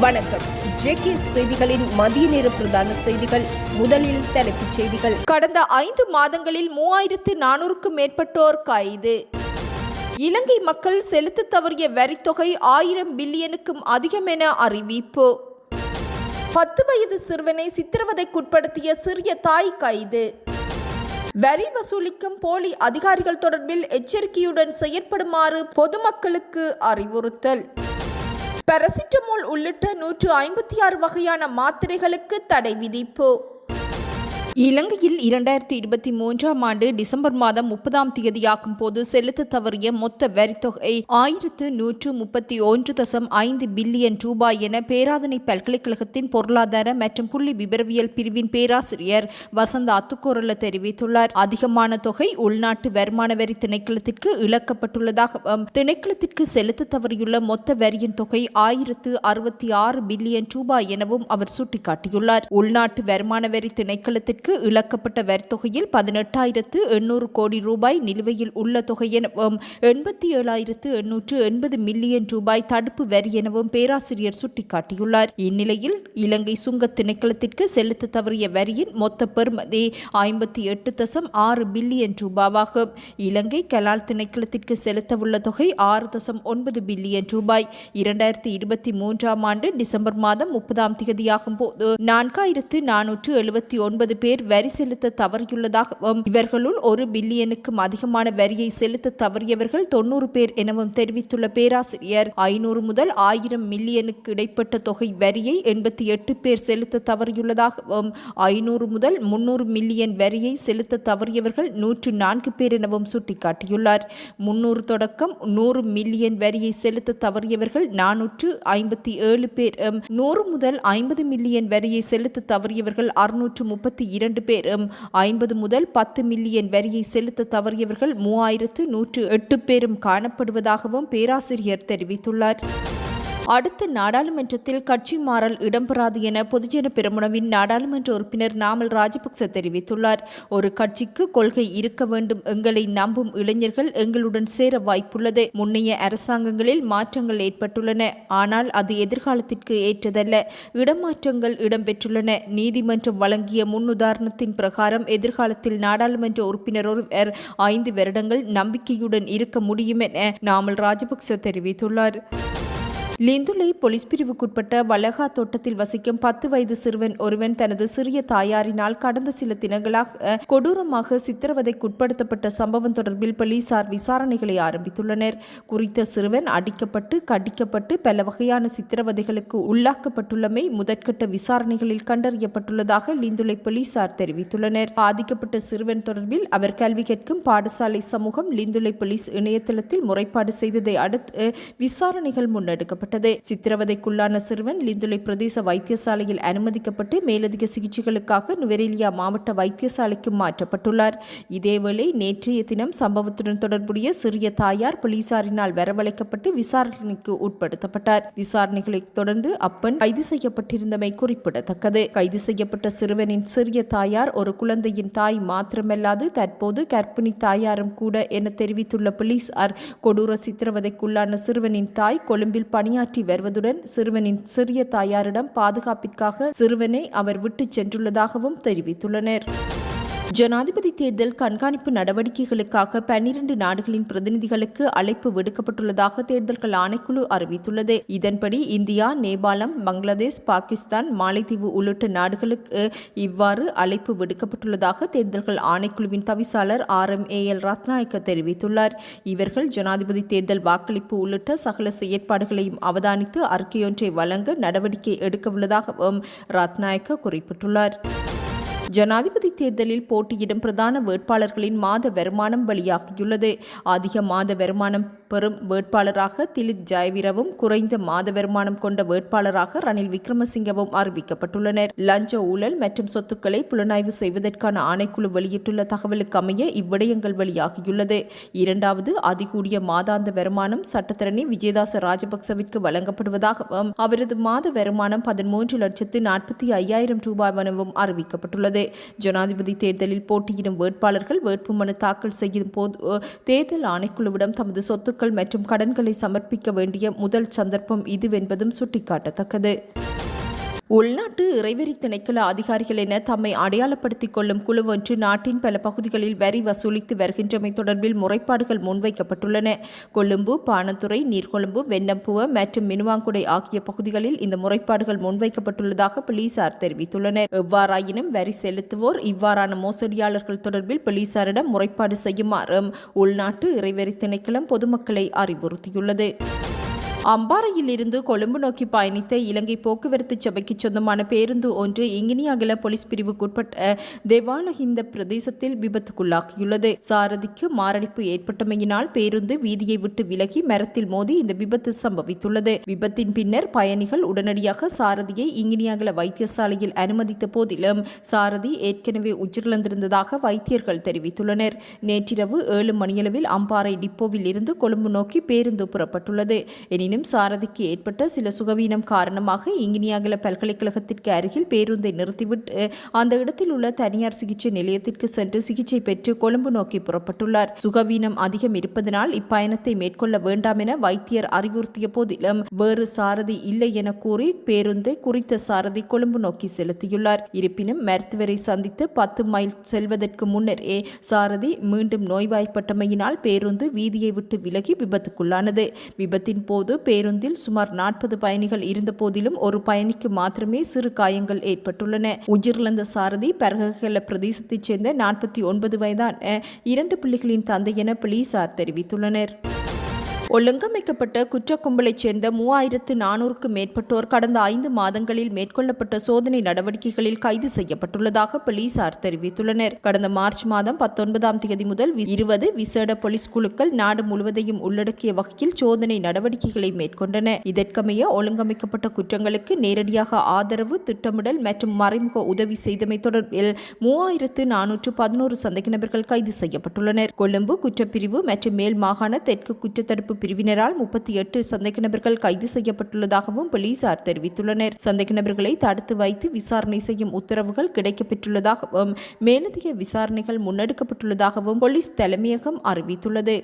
வணக்கம். ஜேகே செய்திகளின் மதிய நேர பிரதான செய்திகள் முதலில் தலைப்புச் செய்திகள். கடந்த ஐந்து மாதங்களில் மூவாயிரத்து நானூறுக்கும் மேற்பட்டோர் கைது. இலங்கை மக்கள் செலுத்த தவறிய வரித்தொகை ஆயிரம் பில்லியனுக்கும் அதிகம் என அறிவிப்பு. பத்து வயது சிறுவனை சித்திரவதைக்குட்படுத்திய சிறிய தாய் கைது. வரி வசூலிக்கும் போலி அதிகாரிகள் தொடர்பில் எச்சரிக்கையுடன் செயற்படுமாறு பொதுமக்களுக்கு அறிவுறுத்தல். பாராசிட்டமோல் உள்ளிட்ட நூற்று ஐம்பத்தி ஆறு வகையான மாத்திரைகளுக்கு தடை விதிப்பு. இலங்கையில் இரண்டாயிரத்தி இருபத்தி மூன்றாம் ஆண்டு டிசம்பர் மாதம் முப்பதாம் தேதியாகும் போது செலுத்த தவறிய மொத்த வரித்தொகை ஆயிரத்து நூற்று முப்பத்தி ஒன்று தசம் ஐந்து பில்லியன் ரூபாய் என பேராதனை பல்கலைக்கழகத்தின் பொருளாதார மற்றும் புள்ளி விபரவியல் பிரிவின் பேராசிரியர் வசந்த அத்துக்கோரல தெரிவித்துள்ளார். அதிகமான தொகை உள்நாட்டு வருமான வரி திணைக்களத்திற்கு இழக்கப்பட்டுள்ளதாகவும் திணைக்களத்திற்கு செலுத்த தவறியுள்ள மொத்த வரியின் தொகை ஆயிரத்து அறுபத்தி ஆறு பில்லியன் ரூபாய் எனவும் அவர் சுட்டிக்காட்டியுள்ளார். உள்நாட்டு வருமான வரி திணைக்களத்திற்கு இழக்கப்பட்ட வரித்தொகையில் பதினெட்டாயிரத்து எண்ணூறு கோடி ரூபாய் நிலுவையில் உள்ள தொகை எனவும் எண்பத்தி ஏழாயிரத்து எண்ணூற்று எண்பது மில்லியன் ரூபாய் தடுப்பு வரி எனவும் பேராசிரியர் சுட்டிக்காட்டியுள்ளார். இந்நிலையில் இலங்கை சுங்க திணைக்களத்திற்கு செலுத்த தவறிய வரியின் மொத்த பெறுமதி ஐம்பத்தி எட்டு தசம் ஆறு பில்லியன் ரூபாவாகும். இலங்கை கலால் திணைக்களத்திற்கு செலுத்தவுள்ள தொகை ஆறு தசம் ஒன்பது பில்லியன் ரூபாய். இரண்டாயிரத்தி இருபத்தி மூன்றாம் ஆண்டு டிசம்பர் மாதம் முப்பதாம் தேதியாகும் போது நான்காயிரத்து நானூற்று எழுபத்தி ஒன்பது பேர் வரி செலுத்த தவறியுள்ளதாகவும் இவர்களுள் ஒரு பில்லியனுக்கும் அதிகமான வரியை செலுத்த தவறியவர்கள் தொன்னூறு பேர் எனவும் தெரிவித்துள்ள பேராசிரியர் ஐநூறு முதல் ஆயிரம் மில்லியனுக்கு இடைப்பட்ட தொகை வரியை எண்பத்தி எட்டு பேர் செலுத்த தவறியுள்ளதாகவும் ஐநூறு முதல் முன்னூறு மில்லியன் வரியை செலுத்த தவறியவர்கள் நூற்று நான்கு பேர் எனவும் சுட்டிக்காட்டியுள்ளார். முன்னூறு தொடக்கம் நூறு மில்லியன் வரியை செலுத்த தவறியவர்கள் நானூற்று ஐம்பத்தி ஏழு பேர் நூறு முதல் ஐம்பது மில்லியன் வரியை செலுத்த தவறியவர்கள் அறுநூற்று முப்பத்தி இரண்டு பேரும் ஐம்பது முதல் பத்து மில்லியன் வரியை செலுத்த தவறியவர்கள் மூவாயிரத்து நூற்று எட்டு பேரும் காணப்படுவதாகவும் பேராசிரியர் தெரிவித்துள்ளார். அடுத்த நாடாளுமன்றத்தில் கட்சி மாறல் இடம்பெறாது என பொதுஜன பெருமுனவின் நாடாளுமன்ற உறுப்பினர் நாமல் ராஜபக்ச தெரிவித்துள்ளார். ஒரு கட்சிக்கு கொள்கை இருக்க வேண்டும் எங்களை நம்பும் இளைஞர்கள் எங்களுடன் சேர வாய்ப்புள்ளது. முன்னைய அரசாங்கங்களில் மாற்றங்கள் ஏற்பட்டுள்ளன. ஆனால் அது எதிர்காலத்திற்கு ஏற்றதல்ல. இடமாற்றங்கள் இடம்பெற்றுள்ளன. நீதிமன்றம் வழங்கிய முன்னுதாரணத்தின் பிரகாரம் எதிர்காலத்தில் நாடாளுமன்ற உறுப்பினர் ஒருவர் ஐந்து வருடங்கள் நம்பிக்கையுடன் இருக்க முடியும் என நாமல் ராஜபக்ச தெரிவித்துள்ளார். லிந்துலை போலீஸ் பிரிவுக்குட்பட்ட வலகா தோட்டத்தில் வசிக்கும் பத்து வயது சிறுவன் ஒருவன் தனது சிறிய தாயாரினால் கடந்த சில தினங்களாக கொடூரமாக சித்திரவதைக்குட்படுத்தப்பட்ட சம்பவம் தொடர்பில் போலீசார் விசாரணைகளை ஆரம்பித்துள்ளனர். குறித்த சிறுவன் அடிக்கப்பட்டு கடிக்கப்பட்டு பல வகையான சித்திரவதைகளுக்கு உள்ளாக்கப்பட்டுள்ளமை முதற்கட்ட விசாரணைகளில் கண்டறியப்பட்டுள்ளதாக லிந்துலை போலீசார் தெரிவித்துள்ளனர். பாதிக்கப்பட்ட சிறுவன் தொடர்பில் அவர் கல்வி கேட்கும் பாடசாலை சமூகம் லிந்துலை போலீஸ் இணையதளத்தில் முறைப்பாடு செய்ததை அடுத்து விசாரணைகள் முன்னெடுக்கப்பட்டது செய்யப்பட்டது சித்திரவதைக்குள்ளான சிறுவன் லிந்துலை பிரதேச வைத்தியசாலையில் அனுமதிக்கப்பட்டு மேலதிக சிகிச்சைகளுக்காக நுவரெலியா மாவட்ட வைத்தியசாலைக்கு மாற்றப்பட்டுள்ளார். இதேவேளை நேற்றைய தினம் சம்பவத்துடன் தொடர்புடைய சிறிய தாயார் போலீசாரினால் வரவழைக்கப்பட்டு விசாரணைக்கு உட்படுத்தப்பட்டார். விசாரணைகளை தொடர்ந்து அப்பன் கைது செய்யப்பட்டிருந்தமை குறிப்பிடத்தக்கது. கைது செய்யப்பட்ட சிறுவனின் சிறிய தாயார் ஒரு குழந்தையின் தாய் மாத்திரமல்லாது தற்போது கர்ப்பிணி தாயாரும் கூட என தெரிவித்துள்ள போலீசார் கொடூர சித்திரவதைக்குள்ளான சிறுவனின் தாய் கொழும்பில் பணி பணியாற்றி வருவதுடன் சிறுவனின் சிறிய தாயாரிடம் பாதுகாப்பிற்காக சிறுவனை அவர் விட்டுச் சென்றுள்ளதாகவும் தெரிவித்துள்ளனர். ஜனாதிபதி தேர்தல் கண்காணிப்பு நடவடிக்கைகளுக்காக பன்னிரண்டு நாடுகளின் பிரதிநிதிகளுக்கு அழைப்பு விடுக்கப்பட்டுள்ளதாக தேர்தல்கள் ஆணைக்குழு அறிவித்துள்ளது. இதன்படி இந்தியா நேபாளம் பங்களாதேஷ் பாகிஸ்தான் மாலைத்தீவு உள்ளிட்ட நாடுகளுக்கு இவ்வாறு அழைப்பு விடுக்கப்பட்டுள்ளதாக தேர்தல்கள் ஆணைக்குழுவின் தவிசாளர் R M A L Rathnayake தெரிவித்துள்ளார். இவர்கள் ஜனாதிபதி தேர்தல் வாக்களிப்பு உள்ளிட்ட சகல செயற்பாடுகளையும் அவதானித்து அறிக்கையொன்றை வழங்க நடவடிக்கை எடுக்கவுள்ளதாகவும் ரத்நாயக்க குறிப்பிட்டுள்ளார். ஜனாதிபதி தேர்தலில் போட்டியிடும் பிரதான வேட்பாளர்களின் மாத வருமானம் வெளியாகியுள்ளது. அதிக மாத வருமானம் பெறும் வேட்பாளராக திலித் ஜெயவீரவும் குறைந்த மாத வருமானம் கொண்ட வேட்பாளராக ரணில் விக்ரமசிங்கவும் அறிவிக்கப்பட்டுள்ளனர். லஞ்ச ஊழல் மற்றும் சொத்துக்களை புலனாய்வு செய்வதற்கான ஆணைக்குழு வெளியிட்டுள்ள தகவலுக்கு அமைய இவ்விடயங்கள் வெளியாகியுள்ளது. இரண்டாவது அதிகூடிய மாதாந்த வருமானம் சட்டத்தரணி விஜயதாச ராஜபக்சவிற்கு வழங்கப்படுவதாகவும் அவரது மாத வருமானம் பதிமூன்று லட்சத்து நாற்பத்தி ஐயாயிரம் ரூபாய் எனவும் அறிவிக்கப்பட்டுள்ளது. தெரிவித்துள்ளது ஜனாதிபதி தேர்தலில் போட்டியிடும் வேட்பாளர்கள் வேட்புமனு தாக்கல் செய்யும் போது தேர்தல் ஆணைக்குழுவிடம் தமது சொத்துக்கள் மற்றும் கடன்களை சமர்ப்பிக்க வேண்டிய முதல் சந்தர்ப்பம் இதுவென்பதும் சுட்டிக்காட்டத்தக்கது. உள்நாட்டு இறைவரி திணைக்கள அதிகாரிகள் என தம்மை அடையாளப்படுத்திக் கொள்ளும் குழு ஒன்று நாட்டின் பல பகுதிகளில் வரி வசூலித்து வருகின்றமை தொடர்பில் முறைப்பாடுகள் முன்வைக்கப்பட்டுள்ளன. கொழும்பு பானத்துறை நீர்கொழும்பு வெண்ணம்புவ மற்றும் மினுவாங்குடை ஆகிய பகுதிகளில் இந்த முறைப்பாடுகள் முன்வைக்கப்பட்டுள்ளதாக போலீசார் தெரிவித்துள்ளனர். எவ்வாறாயினும் வரி செலுத்துவோர் இவ்வாறான மோசடியாளர்கள் தொடர்பில் போலீசாரிடம் முறைப்பாடு செய்யுமாறும் உள்நாட்டு இறைவரி திணைக்களம் பொதுமக்களை அறிவுறுத்தியுள்ளது. அம்பாறையில் இருந்து கொழும்பு நோக்கி பயணித்த இலங்கை போக்குவரத்து சபைக்கு சொந்தமான பேருந்து ஒன்று இங்கினியாகல போலீஸ் பிரிவுக்குட்பட்ட தேவாலஹிந்த பிரதேசத்தில் விபத்துக்குள்ளாகியுள்ளது. சாரதிக்கு மாரடைப்பு ஏற்பட்டமையினால் பேருந்து வீதியை விட்டு விலகி மரத்தில் மோதி இந்த விபத்து சம்பவித்துள்ளது. விபத்தின் பின்னர் பயணிகள் உடனடியாக சாரதியை இங்கினியாகல வைத்தியசாலையில் அனுமதித்த போதிலும் சாரதி ஏற்கனவே உயிரிழந்திருந்ததாக வைத்தியர்கள் தெரிவித்துள்ளனர். நேற்றிரவு ஏழு மணியளவில் அம்பாறை டிப்போவில் இருந்து கொழும்பு நோக்கி பேருந்து புறப்பட்டுள்ளது. எனினும் எனினும் சாரதிக்கு ஏற்பட்ட சில சுகவீனம் காரணமாக இங்கினியாகல பல்கலைக்கழகத்திற்கு அருகில் பேருந்தை நிறுத்திவிட்டு அந்த இடத்தில் உள்ள தனியார் சிகிச்சை நிலையத்திற்கு சென்று சிகிச்சை பெற்று கொழும்பு நோக்கி புறப்பட்டுள்ளார். சுகவீனம் அதிகம் இருப்பதனால் இப்பயணத்தை மேற்கொள்ள வேண்டாம் என வைத்தியர் அறிவுறுத்திய போதிலும் வேறு சாரதி இல்லை என கூறி பேருந்தை குறித்த சாரதி கொழும்பு நோக்கி செலுத்தியுள்ளார். இருப்பினும் மருத்துவரை சந்தித்து பத்து மைல் செல்வதற்கு முன்னரே சாரதி மீண்டும் நோய்வாய்ப்பட்டமையினால் பேருந்து வீதியை விட்டு விலகி விபத்துக்குள்ளானது. விபத்தின் போது பேருந்தில் சுமார் நாற்பது பயணிகள் இருந்தபோதிலும் ஒரு பயணிக்கு மாத்திரமே சிறு காயங்கள் ஏற்பட்டுள்ளன. உயிரிழந்த சாரதி பரகல பிரதேசத்தைச் சேர்ந்த நாற்பத்தி ஒன்பது வயதான இரண்டு பிள்ளைகளின் தந்தை என போலீசார் தெரிவித்துள்ளனர். ஒழுங்கமைக்கப்பட்ட குற்ற கும்பலைச் சேர்ந்த மூவாயிரத்து நானூறுக்கு மேற்பட்டோர் கடந்த ஐந்து மாதங்களில் மேற்கொள்ளப்பட்ட சோதனை நடவடிக்கைகளில் கைது செய்யப்பட்டுள்ளதாக போலீசார் தெரிவித்துள்ளனர். கடந்த மார்ச் மாதம் பத்தொன்பதாம் தேதி முதல் இருபது விசேட போலீஸ் குழுக்கள் நாடு முழுவதையும் உள்ளடக்கிய வகையில் சோதனை நடவடிக்கைகளை மேற்கொண்டன. இதற்கமைய ஒழுங்கமைக்கப்பட்ட குற்றங்களுக்கு நேரடியாக ஆதரவு திட்டமிடல் மற்றும் மறைமுக உதவி செய்தமை தொடர்பில் மூவாயிரத்து நானூற்று பதினோரு சந்தேக நபர்கள் கைது செய்யப்பட்டுள்ளனர். கொழும்பு குற்றப்பிரிவு மற்றும் மேல் மாகாண தெற்கு குற்றத்தடுப்பு பிரிவினரால் முப்பத்தி எட்டு சந்தேக நபர்கள் கைது செய்யப்பட்டுள்ளதாகவும் போலீசார் தெரிவித்துள்ளனர். சந்தேக நபர்களை தடுத்து வைத்து விசாரணை செய்யும் உத்தரவுகள் கிடைக்கப்பெற்றுள்ளதாகவும் மேலதிக விசாரணைகள் முன்னெடுக்கப்பட்டுள்ளதாகவும் போலீஸ் தலைமையகம் அறிவித்துள்ளது.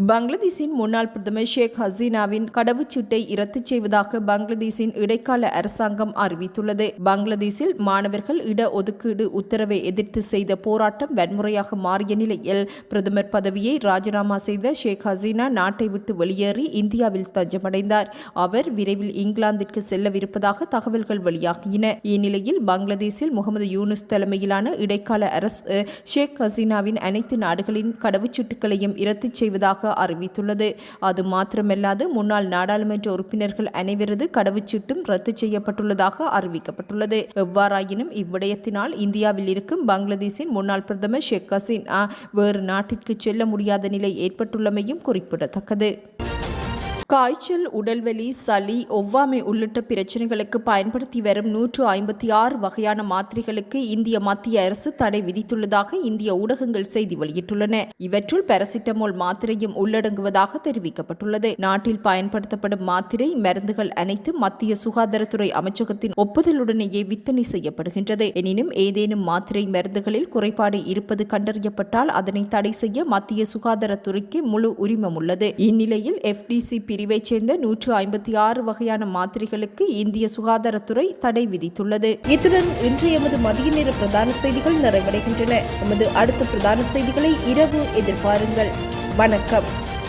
பங்களாதேஷின் முன்னாள் பிரதமர் ஷேக் ஹசீனாவின் கடவுச்சீட்டை இரத்து செய்வதாக பங்களாதேஷின் இடைக்கால அரசாங்கம் அறிவித்துள்ளது. பங்களாதேஷில் மாணவர்கள் இட ஒதுக்கீடு உத்தரவை எதிர்த்து செய்த போராட்டம் வன்முறையாக மாறிய நிலையில் பிரதமர் பதவியை ராஜினாமா செய்த ஷேக் ஹசீனா நாட்டை விட்டு வெளியேறி இந்தியாவில் தஞ்சமடைந்தார். அவர் விரைவில் இங்கிலாந்திற்கு செல்லவிருப்பதாக தகவல்கள் வெளியாகின. இந்நிலையில் பங்களாதேஷில் முகமது யூனுஸ் தலைமையிலான இடைக்கால அரசு ஷேக் ஹசீனாவின் அனைத்து நாடுகளின் கடவுச்சீட்டுகளையும் இரத்து செய்வதாக அறிவித்துள்ளது. அது மாத்திரமல்லாது முன்னாள் நாடாளுமன்ற உறுப்பினர்கள் அனைவரது கடவுச்சீட்டும் ரத்து செய்யப்பட்டுள்ளதாக அறிவிக்கப்பட்டுள்ளது. எவ்வாறாயினும் இவ்விடயத்தினால் இந்தியாவில் இருக்கும் பங்களாதேஷின் முன்னாள் பிரதமர் ஷேக் ஹசீனா வேறு நாட்டிற்கு செல்ல முடியாத நிலை ஏற்பட்டுள்ளமையும் குறிப்பிடத்தக்கது. காய்ச்சல் உடல்வலி சளி ஒவ்வாமை உள்ளிட்ட பிரச்சனைகளுக்கு பயன்படுத்தி வரும் நூற்று ஐம்பத்தி ஆறு வகையான மாத்திரைகளுக்கு இந்திய மத்திய அரசு தடை விதித்துள்ளதாக இந்திய ஊடகங்கள் செய்தி வெளியிட்டுள்ளன. இவற்றுள் பாராசிட்டமால் மாத்திரையும் உள்ளடங்குவதாக தெரிவிக்கப்பட்டுள்ளது. நாட்டில் பயன்படுத்தப்படும் மாத்திரை மருந்துகள் அனைத்து மத்திய சுகாதாரத்துறை அமைச்சகத்தின் ஒப்புதலுடனேயே விற்பனை செய்யப்படுகின்றது. எனினும் ஏதேனும் மாத்திரை மருந்துகளில் குறைபாடு இருப்பது கண்டறியப்பட்டால் அதனை தடை செய்ய மத்திய சுகாதாரத்துறைக்கு முழு உரிமம் உள்ளது. இந்நிலையில் எஃப்டிசிபி பிரிவைச் சேர்ந்த நூற்று ஐம்பத்தி ஆறு வகையான மாத்திரைகளுக்கு இந்திய சுகாதாரத்துறை தடை விதித்துள்ளது. இத்துடன் இன்று எமது மதிய நேர பிரதான செய்திகள் நிறைவடைகின்றன. எமது அடுத்த பிரதான செய்திகளை இரவு எதிர்பாருங்கள். வணக்கம்.